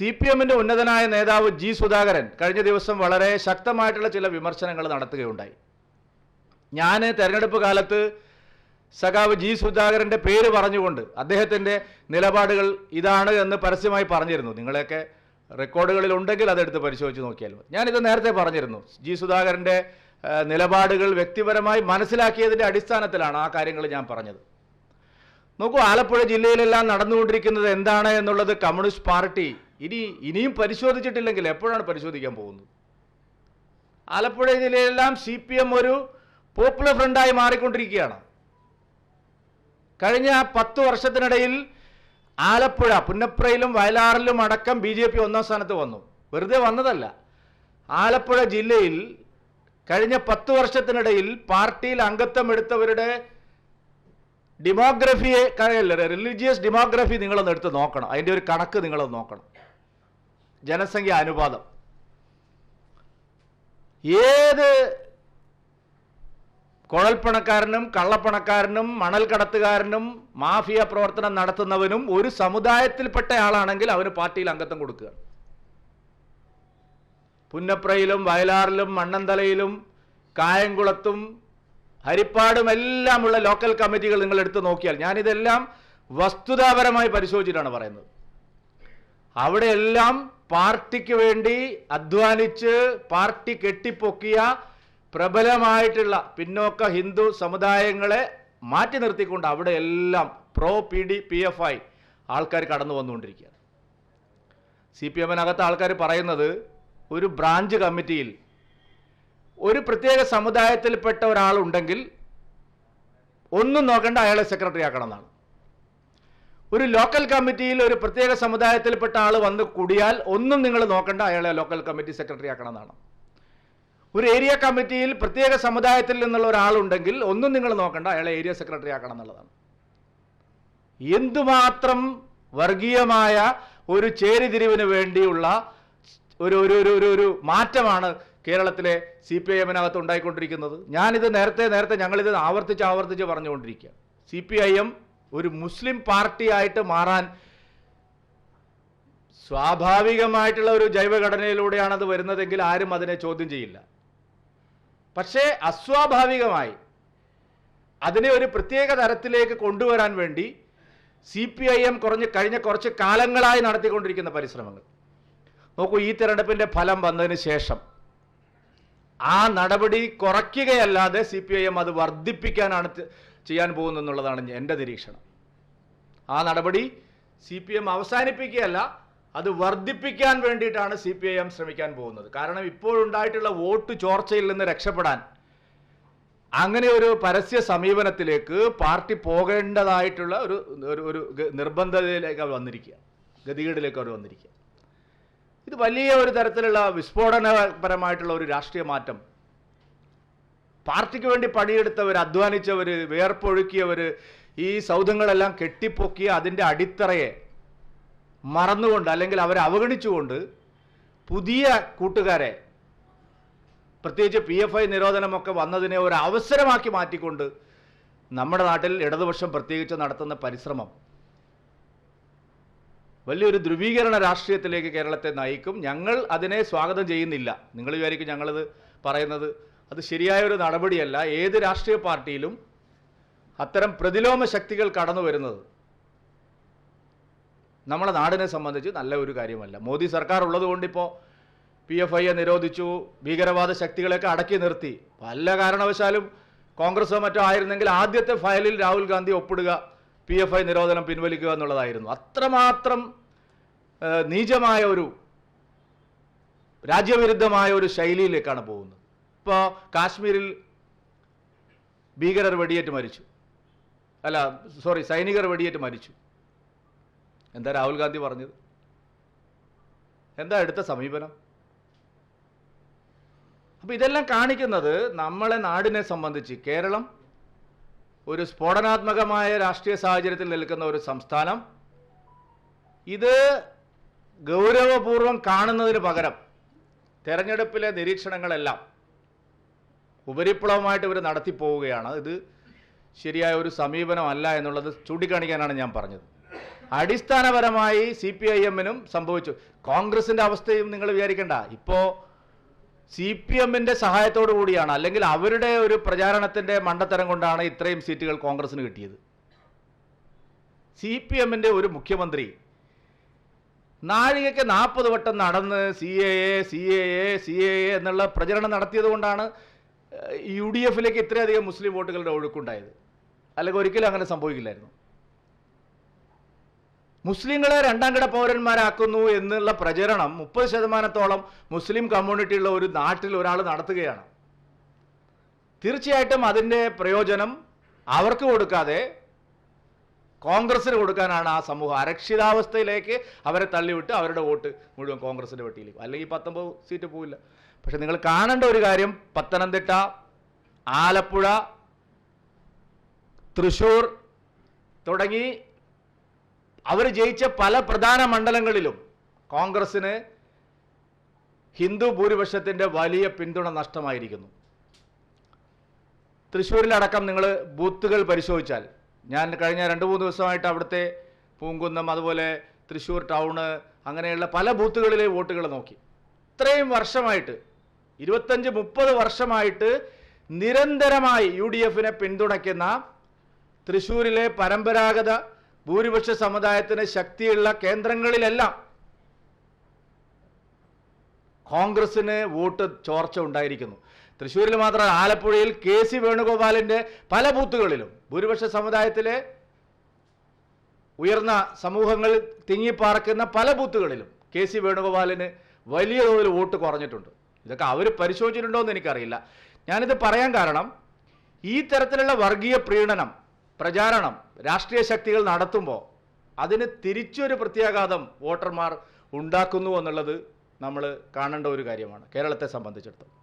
C P എമ്മിന്റെ ഉന്നതനായ നേതാവ് ജി സുധാകരൻ കഴിഞ്ഞ ദിവസം വളരെ ശക്തമായിട്ടുള്ള ചില വിമർശനങ്ങൾ നടത്തുകയുണ്ടായി. ഞാൻ തെരഞ്ഞെടുപ്പ് കാലത്ത് സഖാവ് ജി സുധാകരന്റെ പേര് പറഞ്ഞുകൊണ്ട് അദ്ദേഹത്തിന്റെ നിലപാടുകൾ ഇതാണ് എന്ന് പരസ്യമായി പറഞ്ഞിരുന്നു. നിങ്ങളെയൊക്കെ റെക്കോർഡുകളിൽ ഉണ്ടെങ്കിൽ അതെടുത്ത് പരിശോധിച്ച് നോക്കിയാൽ മതി. ഞാനിത് നേരത്തെ പറഞ്ഞിരുന്നു. ജി സുധാകരന്റെ നിലപാടുകൾ വ്യക്തിപരമായി മനസ്സിലാക്കിയതിന്റെ അടിസ്ഥാനത്തിലാണ് ആ കാര്യങ്ങൾ ഞാൻ പറഞ്ഞത്. നോക്കൂ ആലപ്പുഴ ജില്ലയിലെല്ലാം നടന്നുകൊണ്ടിരിക്കുന്നത് എന്താണ് എന്നുള്ളത് കമ്മ്യൂണിസ്റ്റ് പാർട്ടി ഇനി ഇനിയും പരിശോധിച്ചിട്ടില്ലെങ്കിൽ എപ്പോഴാണ് പരിശോധിക്കാൻ പോകുന്നത്? ആലപ്പുഴ ജില്ലയിലെല്ലാം സി പി എം ഒരു പോപ്പുലർ ഫ്രണ്ടായി മാറിക്കൊണ്ടിരിക്കുകയാണ്. കഴിഞ്ഞ പത്ത് വർഷത്തിനിടയിൽ ആലപ്പുഴ പുന്നപ്രയിലും വയലാറിലും അടക്കം ബി ജെ പി ഒന്നാം സ്ഥാനത്ത് വന്നു. വെറുതെ വന്നതല്ല. ആലപ്പുഴ ജില്ലയിൽ കഴിഞ്ഞ പത്ത് വർഷത്തിനിടയിൽ പാർട്ടിയിൽ അംഗത്വം എടുത്തവരുടെ ഡെമോഗ്രഫിയെ റിലീജിയസ് ഡെമോഗ്രഫി നിങ്ങളൊന്ന് എടുത്ത് നോക്കണം. അതിന്റെ ഒരു കണക്ക് നിങ്ങളൊന്ന് നോക്കണം. ജനസംഖ്യ അനുപാതം. ഏത് കുഴൽപ്പണക്കാരനും കള്ളപ്പണക്കാരനും മണൽ കടത്തുകാരനും മാഫിയ പ്രവർത്തനം നടത്തുന്നവനും ഒരു സമുദായത്തിൽപ്പെട്ട ആളാണെങ്കിൽ അവന് പാർട്ടിയിൽ അംഗത്വം കൊടുക്കുക. പുന്നപ്രയിലും വയലാറിലും മണ്ണന്തലയിലും കായംകുളത്തും ഹരിപ്പാടും എല്ലാമുള്ള ലോക്കൽ കമ്മിറ്റികൾ നിങ്ങൾ എടുത്തു നോക്കിയാൽ ഞാനിതെല്ലാം വസ്തുതാപരമായി പരിശോധിച്ചിട്ടാണ് പറയുന്നത്. അവിടെയെല്ലാം പാർട്ടിക്ക് വേണ്ടി അധ്വാനിച്ച് പാർട്ടി കെട്ടിപ്പൊക്കിയ പ്രബലമായിട്ടുള്ള പിന്നോക്ക ഹിന്ദു സമുദായങ്ങളെ മാറ്റി നിർത്തിക്കൊണ്ട് അവിടെ എല്ലാം pro P D P F I ആൾക്കാർ കടന്നു വന്നുകൊണ്ടിരിക്കുകയാണ്. സി പി എമ്മിനകത്ത് ആൾക്കാർ പറയുന്നത് ഒരു ബ്രാഞ്ച് കമ്മിറ്റിയിൽ ഒരു പ്രത്യേക സമുദായത്തിൽപ്പെട്ട ഒരാളുണ്ടെങ്കിൽ ഒന്നും നോക്കേണ്ട അയാളെ സെക്രട്ടറി ആക്കണം എന്നാണ് ഒരു ലോക്കൽ കമ്മിറ്റിയിൽ ഒരു പ്രത്യേക സമുദായത്തിൽപ്പെട്ട ആൾ വന്ന് കൂടിയാൽ ഒന്നും നിങ്ങൾ നോക്കേണ്ട അയാളെ ലോക്കൽ കമ്മിറ്റി സെക്രട്ടറി ആക്കണം എന്നാണ് ഒരു ഏരിയ കമ്മിറ്റിയിൽ പ്രത്യേക സമുദായത്തിൽ നിന്നുള്ള ഒരാളുണ്ടെങ്കിൽ ഒന്നും നിങ്ങൾ നോക്കേണ്ട അയാളെ ഏരിയ സെക്രട്ടറി ആക്കണം എന്നുള്ളതാണ്. എന്തുമാത്രം വർഗീയമായ ഒരു ചേരിതിരിവിന് വേണ്ടിയുള്ള ഒരു ഒരു ഒരു ഒരു ഒരു മാറ്റമാണ് കേരളത്തിലെ സി പി ഐ എമ്മിനകത്ത് ഉണ്ടായിക്കൊണ്ടിരിക്കുന്നത്. ഞാനിത് നേരത്തെ നേരത്തെ ഞങ്ങളിത് ആവർത്തിച്ച് ആവർത്തിച്ച് പറഞ്ഞുകൊണ്ടിരിക്കുക സി പി ഐ എം ഒരു മുസ്ലിം പാർട്ടിയായിട്ട് മാറാൻ സ്വാഭാവികമായിട്ടുള്ള ഒരു ജൈവഘടനയിലൂടെയാണ് അത് വരുന്നതെങ്കിൽ ആരും അതിനെ ചോദ്യം ചെയ്യില്ല. പക്ഷേ അസ്വാഭാവികമായി അതിനെ ഒരു പ്രത്യേക തരത്തിലേക്ക് കൊണ്ടുവരാൻ വേണ്ടി സി പി ഐ എം കുറഞ്ഞ് കഴിഞ്ഞ കുറച്ച് കാലങ്ങളായി നടത്തിക്കൊണ്ടിരിക്കുന്ന പരിശ്രമങ്ങൾ. നോക്കൂ ഈ തിരഞ്ഞെടുപ്പിന്റെ ഫലം വന്നതിന് ശേഷം ആ നടപടി കുറയ്ക്കുകയല്ലാതെ സി പി ഐ എം അത് വർദ്ധിപ്പിക്കാനാണ് ചെയ്യാൻ പോകുന്നെന്നുള്ളതാണ് എന്റെ നിരീക്ഷണം. ആ നടപടി സി പി എം അവസാനിപ്പിക്കുകയല്ല അത് വർദ്ധിപ്പിക്കാൻ വേണ്ടിയിട്ടാണ് സി പി ഐ എം ശ്രമിക്കാൻ പോകുന്നത്. കാരണം ഇപ്പോഴുണ്ടായിട്ടുള്ള വോട്ട് ചോർച്ചയിൽ നിന്ന് രക്ഷപ്പെടാൻ അങ്ങനെ ഒരു പരസ്യ സമീപനത്തിലേക്ക് പാർട്ടി പോകേണ്ടതായിട്ടുള്ള ഒരു ഒരു നിർബന്ധതയിലേക്ക് അവർ വന്നിരിക്കുക. ഗതികേടിലേക്ക് അവർ വന്നിരിക്കുക. ഇത് വലിയ ഒരു തരത്തിലുള്ള വിസ്ഫോടനപരമായിട്ടുള്ള ഒരു രാഷ്ട്രീയ മാറ്റം പാർട്ടിക്ക് വേണ്ടി പണിയെടുത്തവർ അധ്വാനിച്ചവർ വേർപ്പൊഴുക്കിയവർ ഈ സൗധങ്ങളെല്ലാം കെട്ടിപ്പൊക്കി അതിന്റെ അടിത്തറയെ മറന്നുകൊണ്ട് അല്ലെങ്കിൽ അവരെ അവഗണിച്ചുകൊണ്ട് പുതിയ കൂട്ടുകാരെ പ്രത്യേകിച്ച് പി എഫ് ഐ നിരോധനമൊക്കെ വന്നതിനെ ഒരു അവസരമാക്കി മാറ്റിക്കൊണ്ട് നമ്മുടെ നാട്ടിൽ ഇടതുപക്ഷം പ്രത്യേകിച്ച് നടത്തുന്ന പരിശ്രമം വലിയൊരു ധ്രുവീകരണ രാഷ്ട്രീയത്തിലേക്ക് കേരളത്തെ നയിക്കും. ഞങ്ങൾ അതിനെ സ്വാഗതം ചെയ്യുന്നില്ല. നിങ്ങൾ വിചാരിക്കും ഞങ്ങളത് പറയുന്നത് അത് ശരിയായ ഒരു നടപടിയല്ല. ഏത് രാഷ്ട്രീയ പാർട്ടിയിലും അത്തരം പ്രതിലോമ ശക്തികൾ കടന്നു വരുന്നത് നമ്മളെ നാടിനെ സംബന്ധിച്ച് നല്ല ഒരു കാര്യമല്ല. മോദി സർക്കാർ ഉള്ളതുകൊണ്ട് ഇപ്പോൾ പി എഫ് ഐയെ നിരോധിച്ചു ഭീകരവാദ ശക്തികളെയൊക്കെ അടക്കി നിർത്തി. പല കാരണവശാലും കോൺഗ്രസോ മറ്റോ ആയിരുന്നെങ്കിൽ ആദ്യത്തെ ഫയലിൽ രാഹുൽ ഗാന്ധി ഒപ്പിടുക പി എഫ് ഐ നിരോധനം പിൻവലിക്കുക എന്നുള്ളതായിരുന്നു. അത്രമാത്രം നീചമായ ഒരു രാജ്യവിരുദ്ധമായ ഒരു ശൈലിയിലേക്കാണ് പോകുന്നത്. ഇപ്പോൾ കാശ്മീരിൽ ഭീകരർ വെടിയേറ്റ് മരിച്ചു. അല്ല സോറി സൈനികർ വെടിയേറ്റ് മരിച്ചു. എന്താ രാഹുൽ ഗാന്ധി പറഞ്ഞത്? എന്താ എടുത്ത സമീപനം? അപ്പോൾ ഇതെല്ലാം കാണിക്കുന്നത് നമ്മളെ നാടിനെ സംബന്ധിച്ച് കേരളം ഒരു സ്ഫോടനാത്മകമായ രാഷ്ട്രീയ സാഹചര്യത്തിൽ നിൽക്കുന്ന ഒരു സംസ്ഥാനം. ഇത് ഗൗരവപൂർവം കാണുന്നതിന് പകരം തെരഞ്ഞെടുപ്പിലെ നിരീക്ഷണങ്ങളെല്ലാം ഉപരിപ്ലവമായിട്ട് ഇവർ നടത്തിപ്പോവുകയാണ്. ഇത് ശരിയായ ഒരു സമീപനമല്ല എന്നുള്ളത് ചൂണ്ടിക്കാണിക്കാനാണ് ഞാൻ പറഞ്ഞത്. അടിസ്ഥാനപരമായി സി പി ഐ എമ്മിനും സംഭവിച്ചു. കോൺഗ്രസിന്റെ അവസ്ഥയും നിങ്ങൾ വിചാരിക്കണ്ട. ഇപ്പോ സി പി എമ്മിന്റെ സഹായത്തോടു കൂടിയാണ്. അല്ലെങ്കിൽ അവരുടെ ഒരു പ്രചാരണത്തിന്റെ മണ്ടത്തരം കൊണ്ടാണ് ഇത്രയും സീറ്റുകൾ കോൺഗ്രസിന് കിട്ടിയത്. സി പി എമ്മിന്റെ ഒരു മുഖ്യമന്ത്രി നാഴികയ്ക്ക് നാൽപ്പത് വട്ടം നടന്ന് C A A C A A C A A എന്നുള്ള പ്രചരണം നടത്തിയത് കൊണ്ടാണ് യു ഡി എഫിലേക്ക് ഇത്രയധികം മുസ്ലിം വോട്ടുകളുടെ ഒഴുക്കുണ്ടായത്. അല്ലെങ്കിൽ ഒരിക്കലും അങ്ങനെ സംഭവിക്കില്ലായിരുന്നു. മുസ്ലിങ്ങളെ രണ്ടാം കിട പൗരന്മാരാക്കുന്നു എന്നുള്ള പ്രചരണം മുപ്പത് ശതമാനത്തോളം മുസ്ലിം കമ്മ്യൂണിറ്റിയുള്ള ഒരു നാട്ടിൽ ഒരാൾ നടത്തുകയാണ്. തീർച്ചയായിട്ടും അതിന്റെ പ്രയോജനം അവർക്ക് കൊടുക്കാതെ കോൺഗ്രസ്സിന് കൊടുക്കാനാണ് ആ സമൂഹം. അരക്ഷിതാവസ്ഥയിലേക്ക് അവരെ തള്ളിവിട്ട് അവരുടെ വോട്ട് മുഴുവൻ കോൺഗ്രസിന്റെ വെട്ടിയിലേക്ക് അല്ലെങ്കിൽ പത്തൊമ്പത് സീറ്റ് പോവില്ല. പക്ഷെ നിങ്ങൾ കാണേണ്ട ഒരു കാര്യം പത്തനംതിട്ട ആലപ്പുഴ തൃശൂർ തുടങ്ങി അവർ ജയിച്ച പല പ്രധാന മണ്ഡലങ്ങളിലും കോൺഗ്രസിന് ഹിന്ദു ഭൂരിപക്ഷത്തിന്റെ വലിയ പിന്തുണ നഷ്ടമായിരിക്കുന്നു. തൃശ്ശൂരിലടക്കം നിങ്ങൾ ബൂത്തുകൾ പരിശോധിച്ചാൽ ഞാൻ കഴിഞ്ഞ രണ്ട് മൂന്ന് ദിവസമായിട്ട് അവിടുത്തെ പൂങ്കുന്നം അതുപോലെ തൃശ്ശൂർ ടൗണ് അങ്ങനെയുള്ള പല ബൂത്തുകളിലെ വോട്ടുകൾ നോക്കി. ഇത്രയും വർഷമായിട്ട് ഇരുപത്തഞ്ച് മുപ്പത് വർഷമായിട്ട് നിരന്തരമായി യു ഡി എഫിനെ പിന്തുണയ്ക്കുന്ന തൃശ്ശൂരിലെ പരമ്പരാഗത ഭൂരിപക്ഷ സമുദായത്തിന് ശക്തിയുള്ള കേന്ദ്രങ്ങളിലെല്ലാം കോൺഗ്രസിന് വോട്ട് ചോർച്ച ഉണ്ടായിരിക്കുന്നു. തൃശ്ശൂരിൽ മാത്രമല്ല ആലപ്പുഴയിൽ കെ സി വേണുഗോപാലിന്റെ പല ബൂത്തുകളിലും ഭൂരിപക്ഷ സമുദായത്തിലെ ഉയർന്ന സമൂഹങ്ങൾ തിങ്ങിപ്പാർക്കുന്ന പല ബൂത്തുകളിലും കെ സി വേണുഗോപാലിന് വലിയ തോതിൽ വോട്ട് കുറഞ്ഞിട്ടുണ്ട്. ഇതൊക്കെ അവർ പരിശോധിച്ചിട്ടുണ്ടോ എന്ന് എനിക്കറിയില്ല. ഞാനിത് പറയാൻ കാരണം ഈ തരത്തിലുള്ള വർഗീയ പ്രീണനം പ്രചാരണം രാഷ്ട്രീയ ശക്തികൾ നടത്തുമ്പോൾ അതിന് തിരിച്ചൊരു പ്രത്യാഘാതം വോട്ടർമാർ ഉണ്ടാക്കുന്നു എന്നുള്ളത് നമ്മൾ കാണേണ്ട ഒരു കാര്യമാണ് കേരളത്തെ സംബന്ധിച്ചിടത്തോളം.